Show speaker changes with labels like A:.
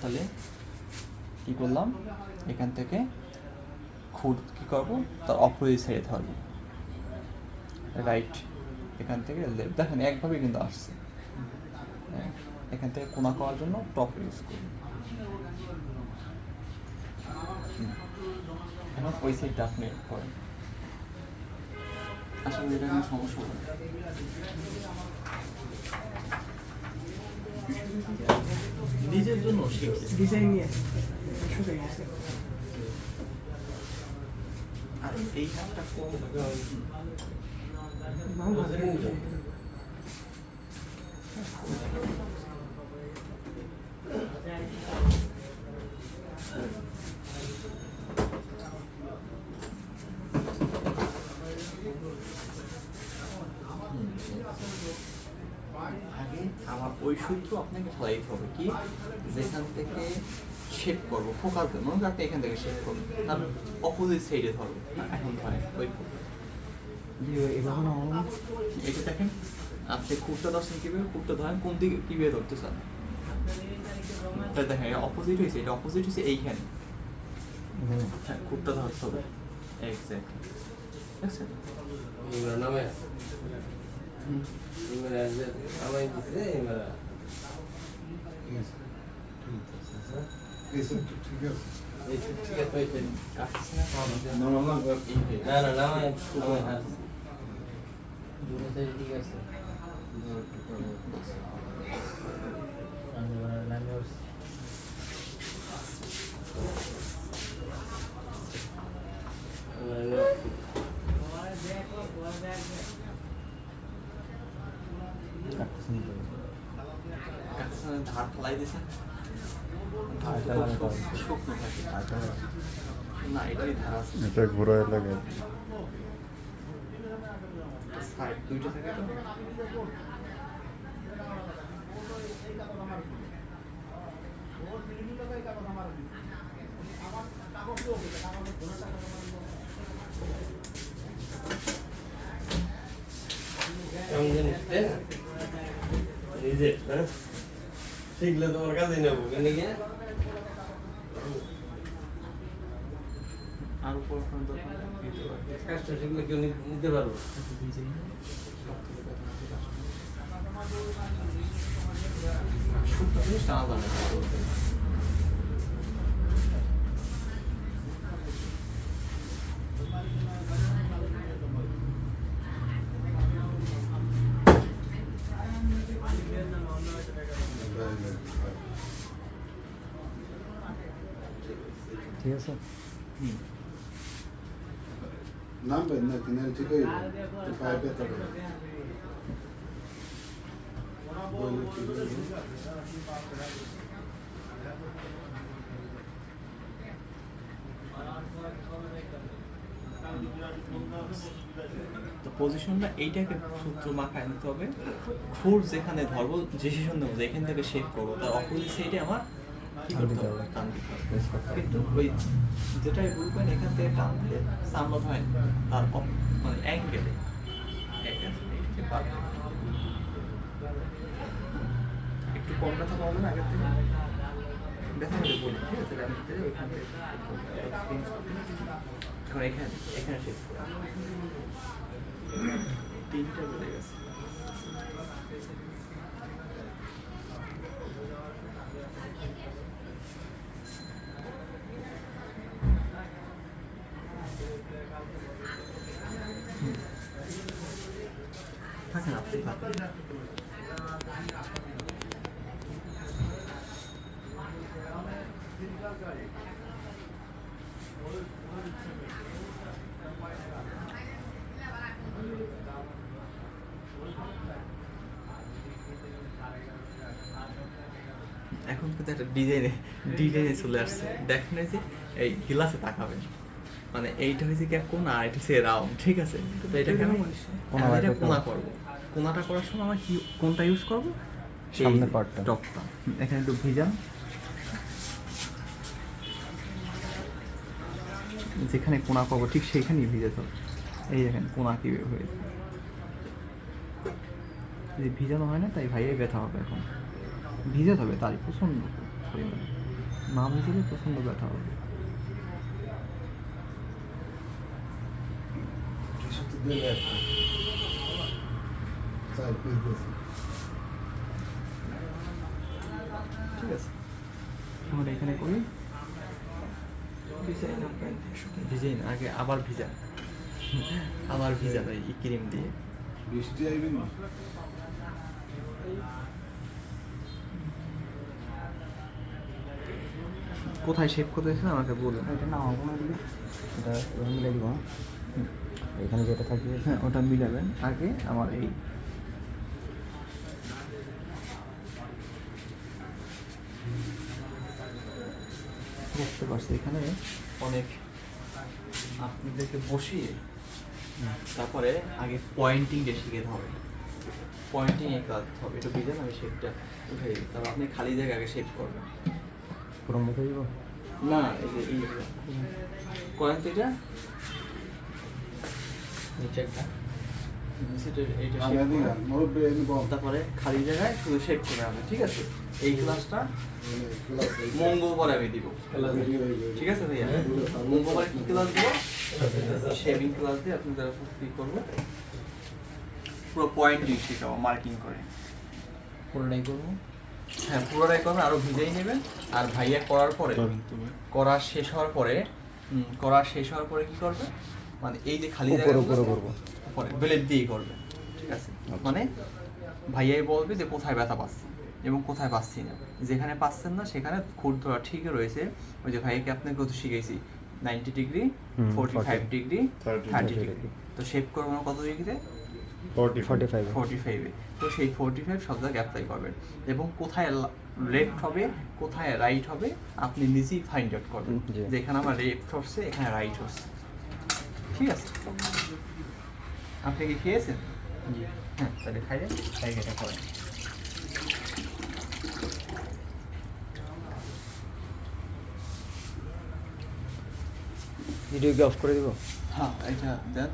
A: তাহলে কি করলাম? এখান থেকে খুঁট কি করব? তার অপোজিট সাইডে ধরবো। রাইট এখান থেকে লেফট দেখেন একভাবে কিন্তু আসছে। হ্যাঁ, এখান থেকে কোনা করার জন্য টপ ইউজ করি এখন ওই সাইডটা আপনি করেন। এটা কোনো সমস্যা না। নিজের জন্য শিখছে
B: ডিজাইন নিয়ে শুকে গেছে
A: আর এই হাতটা কম
B: ভালো
A: আগে আমার ওই সূত্র আপনাকে ফলাইতে হবে কি? যেখান থেকে শেপ করব ফোকাস দেবো মনে করেন আপনি এখান থেকে শেপ করবেন তার অপোজিট সাইডে ধরবো। এখন ধরেন ওই এটা দেখেন আপনি খুঁটটা ধরছেন কীভাবে? খুঁটটা ধরেন কোন দিকে কীভাবে ধরতে চান। তাই দেখেন অপোজিট হয়েছে এটা অপোজিট হয়েছে এইখানে। হ্যাঁ খুঁটটা ধরতে হবে। এক্স্যাক্টলি
C: ইমরা যে আমায় দিছে ইমরা
D: এইসব তো ঠিক আছে
C: এই ঠিক আছে পাইছে
A: কাটছে না
D: না না না
A: এইভাবে।
C: না না নামে নামে হাস দুটো সাইড ঠিক আছে
A: কাটছে না, ধার ফেলাই দিয়েছেন। থাকে। না এটাই ধার আছে।
E: এটা ঘোরায় লাগে।
A: সাইড দুইটা থাকে তো।
C: না এই যে হ্যাঁ? শিখলে তোমার কাছে নেব কিন্তু কি
A: আর উপর
C: কাজটা শিখলে কেউ নিতে পারব
A: টানা যাবে না।
E: ঠিক আছে
A: হুম।
D: নামবেন না কিনারে ঠিক হয়ে পায়ে ব্যথা করে বলে কি বলব?
A: তো পজিশনটা এইটাকে সূত্র মাথায় নিতে হবে। খুর যেখানে ধরবো ডিসিশন নেব যে এখান থেকে শেপ করব। তার অপোজিট সাইডে আমার। কিন্তু ওই যেটাই বলবেন এখান থেকে টান দিলে সামনে হয়। তার মানে অ্যাঙ্গেলে একটু কম ব্যথা পাবো না আগের থেকে। ব্যথা হলে বলি ঠিক আছে? ওইখান থেকে এখন এখানে এখানে শেষ তিনটা বেজে গেছে থাকেন আপনি থাকেন এখন কিন্তু একটা ডিজাইনে ডিজাইনে চলে আসছে। দেখেন যে এই গিলাসে তাকাবেন। মানে এইটা হয়েছে কি কোনা আর এটা হচ্ছে রাউন্ড ঠিক আছে? তো এটাকে আমি
E: কোনা
A: এটা
E: এটা
A: কোনা। করব। কোনাটা করার সময় আমার কি কোনটা ইউজ করব?
E: সামনের পার্টটা।
A: টপটা এখানে একটু ভিজান। যেখানে কোনা করব ঠিক সেইখানেই ভিজাতে হবে এই দেখেন, কোনা কীভাবে হয়েছে যদি ভিজানো হয় না, তাই ভাইয়ে ব্যথা হবে এখন। ভিজাতে হবে তাই, প্রচণ্ড পরিমাণে। না ভিজলে প্রচণ্ড ব্যথা হবে। ঠিক আছে। আমরা এখানে করি। ভিজেই না আগে আবার ভিজা। আবার ভিজা ভাই এই ক্রিম দিয়ে।
D: বৃষ্টি আইবি না?
A: কোথায় শেপ করতেছেন আমাকে বলুন।
E: এটা না না দিলে এটা মিলে দিব হ্যাঁ? এখানে যেটা থাকবে
A: হ্যাঁ ওটা মিলাবেন। আগে আমার এই বুঝতে পারছি এখানে অনেক আপনাদেরকে বসিয়ে তারপরে আগে পয়েন্টিংটা শিখে হবে পয়েন্টিং এ কাজ হবে। একটু বুঝলেন? আমি শেপটা উঠে দিই তারপর আপনি খালি জায়গায় আগে শেপ করবেন।
E: পুরো মুখে দিব?
A: না এই যে এই কয়েন তো এটা। নিচে একটা তারপরে খালি জায়গায় শুধু শেপ করে হবে ঠিক আছে? এই ক্লাসটা মঙ্গলবার আমি দিব। ঠিক আছে ভাইয়া? মঙ্গলবার কি ক্লাস দিব? শেভিং ক্লাস দিয়ে আপনি কি করব পুরো পয়েন্টিং শেখাবো মার্কিং করে। পুরোটাই করব? হ্যাঁ পুরোটাই করবেন আরও ভিজেই নেবেন। আর ভাইয়া করার পরে করা শেষ হওয়ার পরে হুম, করা শেষ হওয়ার পরে কি করবে? মানে এই যে খালি
E: উপরে করব।
A: পরে ব্লেড দিয়ে করবে। ঠিক আছে? মানে ভাইয়াই বলবে যে কোথায় ব্যথা পাচ্ছি এবং কোথায় পাচ্ছি না। যেখানে পাচ্ছেন না সেখানে খুঁট ধরা ঠিকই রয়েছে ওই যে ভাইয়াকে আপনাকে কত শিখেছি ninety degree forty five degree
D: 30
A: thirty degree. তো শেপ করব না কত ডিগ্রিতে?
E: Forty five.
A: ফোরটি ফাইভে। তো সেই ফোরটি ফাইভ সব জায়গায় অ্যাপ্লাই করবেন। এবং কোথায় লেফট হবে কোথায় রাইট হবে আপনি নিজেই ফাইন্ড আউট করবেন। যেখানে আমার লেফট হচ্ছে এখানে রাইট হচ্ছে। ঠিক আছে? আপনি কি খেয়েছেন? জি। হ্যাঁ তাহলে খাইলেন খাই এটা করেন।
E: ভিডিও কি অফ করে দেবো?
A: হ্যাঁ এটা দেন।